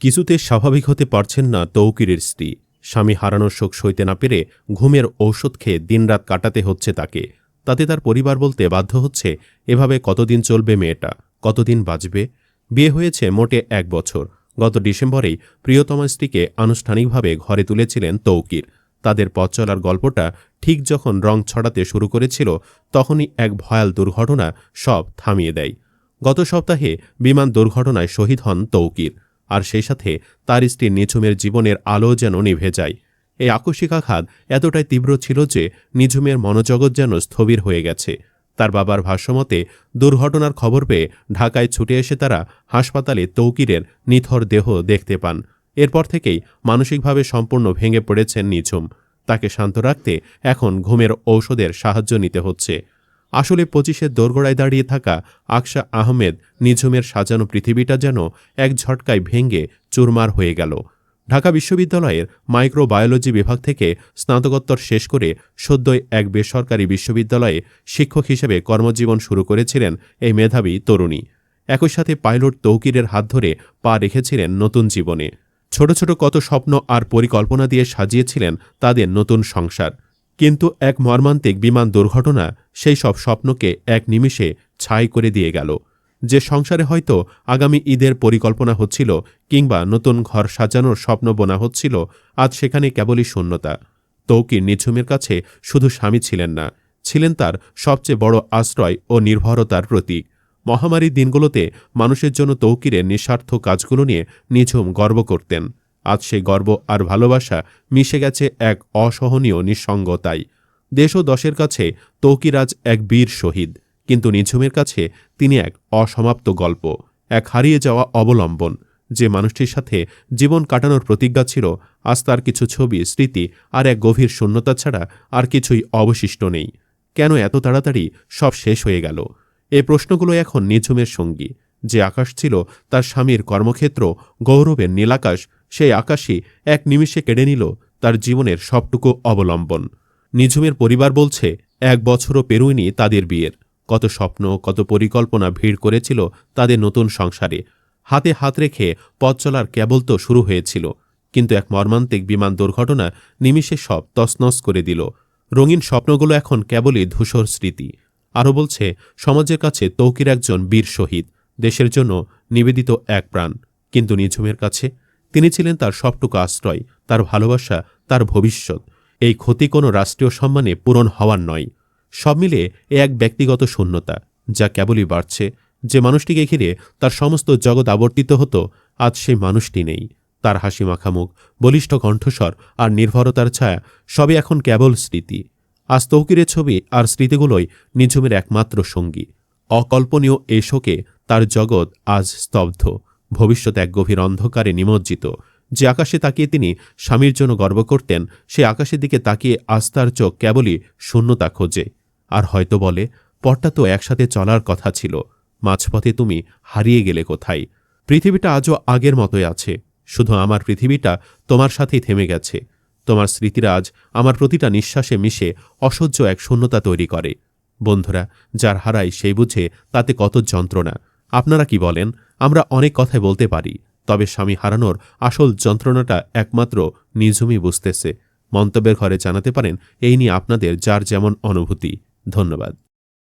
কিছুতে স্বাভাবিক হতে পারছেন না তৌকিরের স্ত্রী। স্বামী হারানোর শোক সইতে না পেরে ঘুমের ঔষধ খেয়ে দিনরাত কাটাতে হচ্ছে তাকে। তাতে তার পরিবার বলতে বাধ্য হচ্ছে, এভাবে কতদিন চলবে মেয়েটা? কতদিন বাঁচবে? বিয়ে হয়েছে মোটে এক বছর। গত ডিসেম্বরেই প্রিয়তমা স্ত্রীকে আনুষ্ঠানিকভাবে ঘরে তুলেছিলেন তৌকির। তাদের পথ চলার গল্পটা ঠিক যখন রং ছড়াতে শুরু করেছিল, তখনই এক ভয়াল দুর্ঘটনা সব থামিয়ে দেয়। গত সপ্তাহে বিমান দুর্ঘটনায় শহীদ হন তৌকির। আর সেই সাথে তার স্ত্রী নিঝুমের জীবনের আলো যেন নিভে যায়। এই আকস্মিক আঘাত এতটাই তীব্র ছিল যে নিঝুমের মনোজগৎ যেন স্থবির হয়ে গেছে। তার বাবার ভাষ্যমতে, দুর্ঘটনার খবর পেয়ে ঢাকায় ছুটে এসে তারা হাসপাতালে তৌকিরের নিথর দেহ দেখতে পান। এরপর থেকেই মানসিকভাবে সম্পূর্ণ ভেঙে পড়েছেন নিঝুম। তাকে শান্ত রাখতে এখন ঘুমের ঔষধের সাহায্য নিতে হচ্ছে। আসলে পঁচিশের দোরগোড়ায় দাঁড়িয়ে থাকা আকশা আহমেদ নিঝুমের সাজানো পৃথিবীটা যেন এক ঝটকায় ভেঙে চুরমার হয়ে গেল। ঢাকা বিশ্ববিদ্যালয়ের মাইক্রোবায়োলজি বিভাগ থেকে স্নাতকোত্তর শেষ করে সদ্যই এক বেসরকারি বিশ্ববিদ্যালয়ে শিক্ষক হিসেবে কর্মজীবন শুরু করেছিলেন এই মেধাবী তরুণী। একই সাথে পাইলট তৌকিরের হাত ধরে পা রেখেছিলেন নতুন জীবনে। ছোট ছোট কত স্বপ্ন আর পরিকল্পনা দিয়ে সাজিয়েছিলেন তাদের নতুন সংসার। কিন্তু এক মর্মান্তিক বিমান দুর্ঘটনা সেই সব স্বপ্নকে এক নিমিষে ছাই করে দিয়ে গেল। যে সংসারে হয়তো আগামী ঈদের পরিকল্পনা হচ্ছিল কিংবা নতুন ঘর সাজানোর স্বপ্ন বোনা হচ্ছিল, আজ সেখানে কেবলই শূন্যতা। তৌকির নিঝুমের কাছে শুধু স্বামী ছিলেন না, ছিলেন তার সবচেয়ে বড় আশ্রয় ও নির্ভরতার প্রতীক। মহামারীর দিনগুলোতে মানুষের জন্য তৌকিরের নিঃস্বার্থ কাজগুলো নিয়ে নিঝুম গর্ব করতেন। আজ সেই গর্ব আর ভালোবাসা মিশে গেছে এক অসহনীয় নিঃসঙ্গতায়। দেশ ও দশের কাছে তৌকিরাজ এক বীর শহীদ, কিন্তু নিঝুমের কাছে তিনি এক অসমাপ্ত গল্প, এক হারিয়ে যাওয়া অবলম্বন, যে মানুষটির সাথে জীবন কাটানোর প্রতিজ্ঞা ছিল, আজ তার কিছু ছবি, স্মৃতি আর এক গভীর শূন্যতা ছাড়া আর কিছুই অবশিষ্ট নেই। কেন এত তাড়াতাড়ি সব শেষ হয়ে গেল? এ প্রশ্নগুলো এখন নিঝুমের সঙ্গী, যে আকাশ ছিল তার স্বামীর কর্মক্ষেত্র, গৌরবের নীলাকাশ সেই আকাশই এক নিমিষে কেড়ে নিল তার জীবনের সবটুকু অবলম্বন। নিঝুমের পরিবার বলছে, এক বছরও পেরোয়নি তাদের বিয়ের। কত স্বপ্ন, কত পরিকল্পনা ভিড় করেছিল তাদের নতুন সংসারে। হাতে হাত রেখে পথ চলার কেবল তো শুরু হয়েছিল। কিন্তু এক মর্মান্তিক বিমান দুর্ঘটনা নিমিষে সব তসনস করে দিল। রঙিন স্বপ্নগুলো এখন কেবলই ধূসর স্মৃতি। আরও বলছে, সমাজের কাছে তৌকির একজন বীর শহীদ। দেশের জন্য নিবেদিত এক প্রাণ। কিন্তু নিঝুমের কাছে তিনি ছিলেন তার সবটুকু আশ্রয়, তার ভালোবাসা, তার ভবিষ্যৎ। এই ক্ষতি কোনো রাষ্ট্রীয় সম্মানে পূরণ হওয়ার নয়। সব মিলে এ এক ব্যক্তিগত শূন্যতা, যা কেবলই বাড়ছে। যে মানুষটিকে ঘিরে তার সমস্ত জগৎ আবর্তিত হতো, আজ সেই মানুষটি নেই। তার হাসি মাখামুখ বলিষ্ঠ কণ্ঠস্বর আর নির্ভরতার ছায়া সবই এখন কেবল স্মৃতি। আজ তৌকিরের ছবি আর স্মৃতিগুলোই নিঝুমের একমাত্র সঙ্গী। অকল্পনীয় এই শোকে তার জগৎ আজ স্তব্ধ। ভবিষ্যৎ এক গভীর অন্ধকারে নিমজ্জিত। যে আকাশে তাকিয়ে তিনি স্বামীর জন্য গর্ব করতেন, সে আকাশের দিকে তাকিয়ে আস্তার চোখ কেবলই শূন্যতা খোঁজে। আর হয়তো বলে পথটা তো একসাথে চলার কথা ছিল। মাঝপথে তুমি হারিয়ে গেলে কোথায়? পৃথিবীটা আজও আগের মতোই আছে। শুধু আমার পৃথিবীটা তোমার সাথেই থেমে গেছে। তোমার স্মৃতিরা আজ আমার প্রতিটা নিঃশ্বাসে মিশে অসহ্য এক শূন্যতা তৈরি করে। বন্ধুরা, যার হারাই সেই বুঝে তাতে কত যন্ত্রণা। আপনারা কি বলেন, আমরা অনেক কথাই বলতে পারি, তবে স্বামী হারানোর আসল যন্ত্রণাটা একমাত্র নিঝুমই বুঝতেছে। মন্তব্যের ঘরে জানাতে পারেন, এই নিয়ে আপনাদের যার যেমন অনুভূতি। ধন্যবাদ।